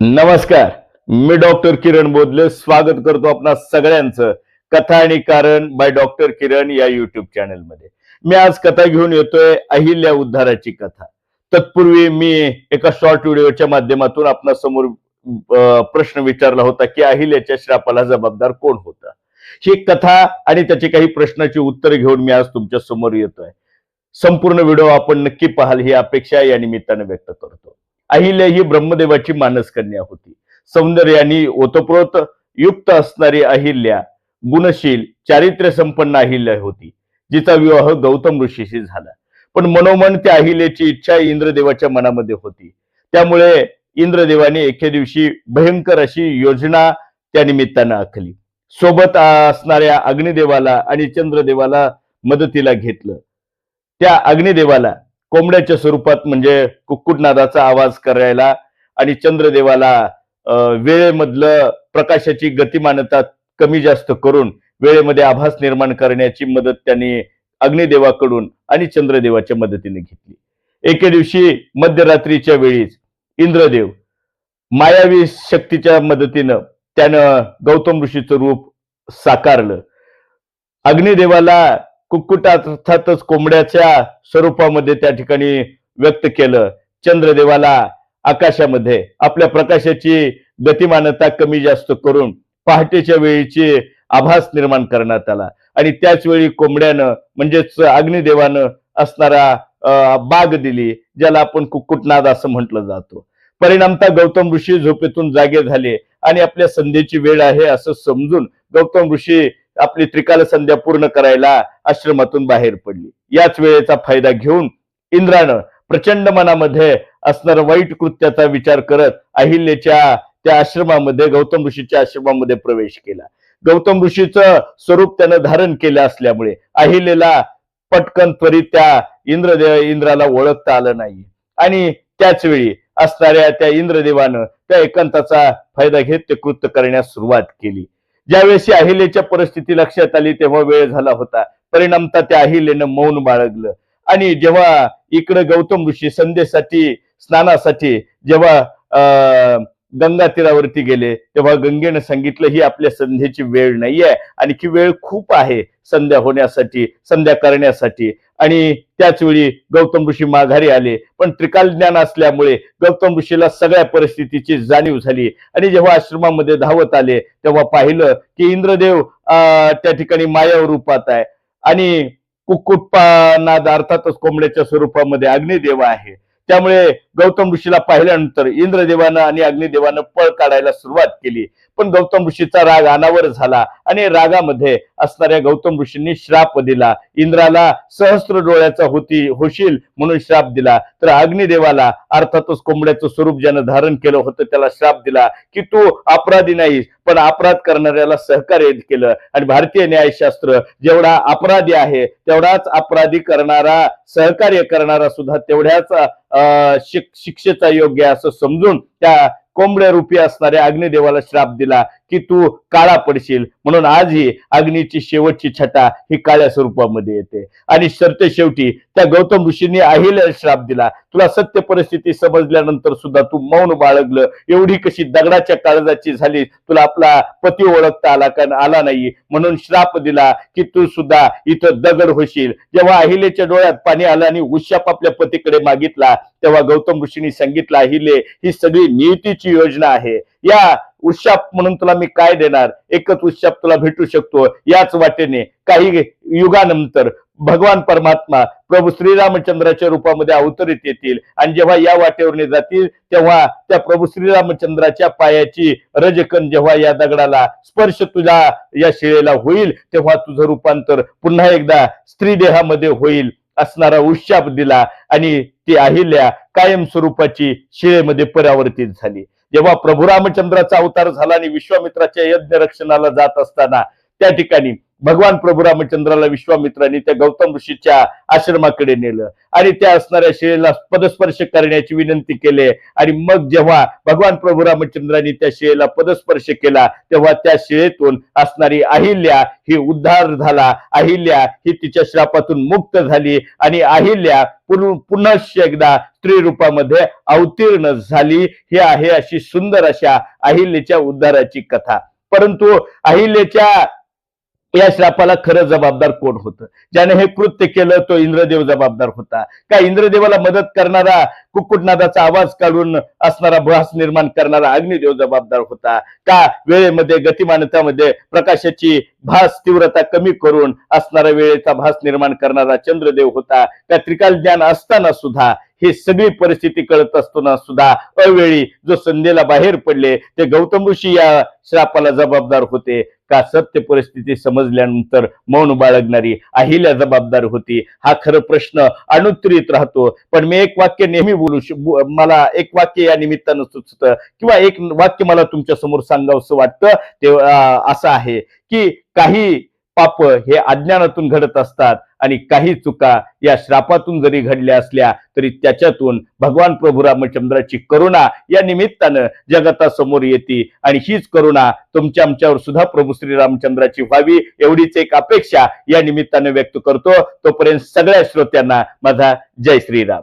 नमस्कार. मी डॉक्टर किरण बोधले. स्वागत करतो आपणा सगळ्यांचं कथा आणि कारण बाय डॉक्टर किरण या युट्यूब चॅनलमध्ये मी आज कथा घेऊन येतोय अहिल्या उद्धाराची कथा. तत्पूर्वी मी एका शॉर्ट व्हिडिओच्या माध्यमातून आपणा समोर प्रश्न विचारला होता की अहिल्याच्या श्रापाला जबाबदार कोण होता? ही कथा आणि त्याची काही प्रश्नाची उत्तर घेऊन मी आज तुमच्यासमोर येतोय. संपूर्ण व्हिडिओ आपण नक्की पाहाल ही अपेक्षा या निमित्ताने व्यक्त करतो. अहिल्या ही ब्रह्मदेवाची मानसकन्या होती. सौंदर्याने ओतप्रोत युक्त असणारी अहिल्या गुणशील चारित्र्य संपन्न अहिल्या होती जिचा विवाह गौतम ऋषीशी झाला. पण मनोमन त्या अहिल्याची इच्छा इंद्रदेवाच्या मनामध्ये होती. त्यामुळे इंद्रदेवाने एके दिवशी भयंकर अशी योजना त्या निमित्तानं आखली. सोबत असणाऱ्या अग्निदेवाला आणि चंद्रदेवाला मदतीला घेतलं. त्या अग्निदेवाला कोंबड्याच्या स्वरूपात म्हणजे कुक्कुटनादाचा आवाज करायला आणि चंद्रदेवाला वेळेमधलं प्रकाशाची गतिमानता कमी जास्त करून वेळेमध्ये आभास निर्माण करण्याची मदत त्यांनी अग्निदेवाकडून आणि चंद्रदेवाच्या मदतीने घेतली. एके दिवशी मध्यरात्रीच्या वेळीच इंद्रदेव मायावी शक्तीच्या मदतीनं त्यानं गौतम ऋषीचं रूप साकारलं. अग्निदेवाला कुक्कुट अर्थातच कोंबड्याच्या स्वरूपामध्ये त्या ठिकाणी व्यक्त केलं. चंद्रदेवाला आकाशामध्ये आपल्या प्रकाशाची गतिमानता कमी जास्त करून पहाटेच्या वेळीची आभास निर्माण करण्यात आला. आणि त्याच वेळी कोंबड्यानं म्हणजेच अग्निदेवानं असणारा अं, बाग दिली ज्याला आपण कुक्कुटनाद असं म्हटलं जातो. परिणामता गौतम ऋषी झोपेतून जागे झाले आणि आपल्या संध्येची वेळ आहे असं समजून गौतम ऋषी आपली त्रिकाल संध्या पूर्ण करायला आश्रमातून बाहेर पडली. याच वेळेचा फायदा घेऊन इंद्रानं प्रचंड मनामध्ये असणारा वाईट कृत्याचा विचार करत अहिल्याच्या त्या आश्रमामध्ये गौतम ऋषीच्या आश्रमामध्ये प्रवेश केला. गौतम ऋषीचं स्वरूप त्यानं धारण केलं असल्यामुळे अहिलेला पटकन त्वरित त्या इंद्रदेव इंद्राला ओळखता आलं नाही. आणि त्याच वेळी असणाऱ्या त्या इंद्रदेवानं त्या एकांताचा फायदा घेत ते कृत्य करण्यास सुरुवात केली. ज्यावेळेस अहिलेच्या परिस्थिती लक्षात आली तेव्हा वेळ झाला होता. परिणामता त्या अहिल्यानं मौन बाळगलं. आणि जेव्हा इकडं गौतम ऋषी संध्येसाठी स्नानासाठी जेव्हा अं, गंगा तीरावरती गेले तेव्हा गंगेनं सांगितलं ही आपल्या संध्येची वेळ नाहीये. आणि की वेळ खूप आहे संध्या होण्यासाठी संध्या करण्यासाठी. आणि त्याच वेळी गौतम ऋषी माघारी आले. पण त्रिकाल ज्ञान असल्यामुळे गौतम ऋषीला सगळ्या परिस्थितीची जाणीव झाली. आणि जेव्हा आश्रमामध्ये धावत आले तेव्हा पाहिलं की इंद्रदेव अं, त्या ठिकाणी माया रूपात आहे. आणि कुक्कुटपानाद अर्थातच कोंबड्याच्या स्वरूपामध्ये अग्निदेव आहे. त्यामुळे गौतम ऋषीला पाहिल्यानंतर इंद्रदेवानं आणि अग्निदेवानं पळ काढायला सुरुवात केली. पण गौतम ऋषीचा राग अनावर झाला आणि रागामध्ये असणाऱ्या गौतम ऋषींनी श्राप दिला. इंद्राला सहस्त्र डोळ्याचा होती होशील म्हणून श्राप दिला. तर अग्निदेवाला अर्थातच कोंबड्याचं स्वरूप ज्यानं धारण केलं होतं त्याला श्राप दिला की तू अपराधी नाहीस पण अपराध करणाऱ्याला सहकार्य केलं. आणि भारतीय न्यायशास्त्र जेवढा अपराधी आहे तेवढाच अपराधी करणारा सहकार्य करणारा सुद्धा तेवढ्याच अं, शिक- शिक्षेचा योग्य असं समजून त्या कोंबड्या रूपी असणाऱ्या अग्निदेवाला श्राप दिला की तू काळा पडशील. म्हणून आजही अग्नीची शेवटची छटा ही काळ्या स्वरूपामध्ये येते. आणि सरते शेवटी त्या गौतम ऋषींनी अहिल्या श्राप दिला. तुला सत्य परिस्थिती समजल्यानंतर सुद्धा तू मौन बाळगलं. एवढी कशी दगडाच्या काळजाची झाली तुला आपला पती ओळखता आला का आला नाही? म्हणून श्राप दिला की तू सुद्धा इथं दगड होशील. जेव्हा अहिलेच्या डोळ्यात पाणी आलं आणि उशाप आपल्या पतीकडे मागितला तेव्हा गौतम ऋषींनी सांगितलं अहिले ही सगळी नियतीची योजना आहे. या उशाप म्हणून तुला मी काय देणार? एकच उशाप तुला भेटू शकतो. याच वाटेने काही युगानंतर भगवान परमात्मा प्रभू श्रीरामचंद्राच्या रूपामध्ये अवतरित येतील. आणि जेव्हा या वाटेवरने जातील तेव्हा त्या प्रभू श्रीरामचंद्राच्या पायाची रजकन जेव्हा या दगडाला स्पर्श तुझ्या या शिळेला होईल तेव्हा तुझं रूपांतर पुन्हा एकदा स्त्री देहामध्ये होईल असणारा उशाप दिला. आणि ती अहिल्या कायम स्वरूपाची शिळेमध्ये परावर्तित झाली. जेव्हा प्रभू रामचंद्राचा अवतार झाला आणि विश्वामित्राच्या यज्ञ रक्षणाला जात असताना त्या ठिकाणी भगवान प्रभू रामचंद्राला विश्वामित्रांनी त्या गौतम ऋषीच्या आश्रमाकडे नेलं. आणि त्या असणाऱ्या शिळेला पदस्पर्श करण्याची विनंती केली. आणि मग जेव्हा भगवान प्रभू रामचंद्रांनी त्या शिळेला पदस्पर्श केला तेव्हा त्या शिळेतून असणारी अहिल्या ही उद्धार झाला. अहिल्या ही तिच्या श्रापातून मुक्त झाली आणि अहिल्या पुन- पुन्हा एकदा स्त्री रूपामध्ये अवतीर्ण झाली. ही आहे अशी सुंदर अशा अहिल्याच्या उद्धाराची कथा. परंतु अहिल्याच्या या श्रापाला खरं जबाबदार कोण होतं? ज्याने हे कृत्य केलं तो इंद्रदेव जबाबदार होता. का इंद्रदेवाला मदत करणारा कुक्कुटनादाचा आवाज काढून असणारा भास निर्माण करणारा अग्निदेव जबाबदार होता? का वेळेमध्ये गतिमानतामध्ये प्रकाशाची भास तीव्रता कमी करून असणारा वेळेचा भास निर्माण करणारा चंद्रदेव होता? का त्रिकाल ज्ञान असताना सुद्धा ही सगळी परिस्थिती कळत असताना सुद्धा अवेळी जो संधीला बाहेर पडले ते गौतम ऋषी या श्रापाला जबाबदार होते. का सत्य परिस्थिती समजल्यानंतर मौन बाळगणारी अहिल्या जबाबदार होती. हा खरं प्रश्न अनुत्तरित राहतो. पण मी एक वाक्य नेहमी बोलू मला एक वाक्य या निमित्तानं सुचतं किंवा एक वाक्य मला तुमच्यासमोर सांगावंसं वाटतं ते असं आहे की काही पाप हे अज्ञानातून घडत असतात आणि काही चुका या श्रापातून जरी घडल्या असल्या तरी त्याच्यातून भगवान प्रभू रामचंद्राची करुणा या निमित्तानं जगतासमोर येते. आणि हीच करुणा तुमच्या आमच्यावर सुद्धा प्रभू श्री रामचंद्राची व्हावी एवढीच एक अपेक्षा या निमित्तानं व्यक्त करतो. तोपर्यंत सगळ्या श्रोत्यांना माझा जय श्रीराम.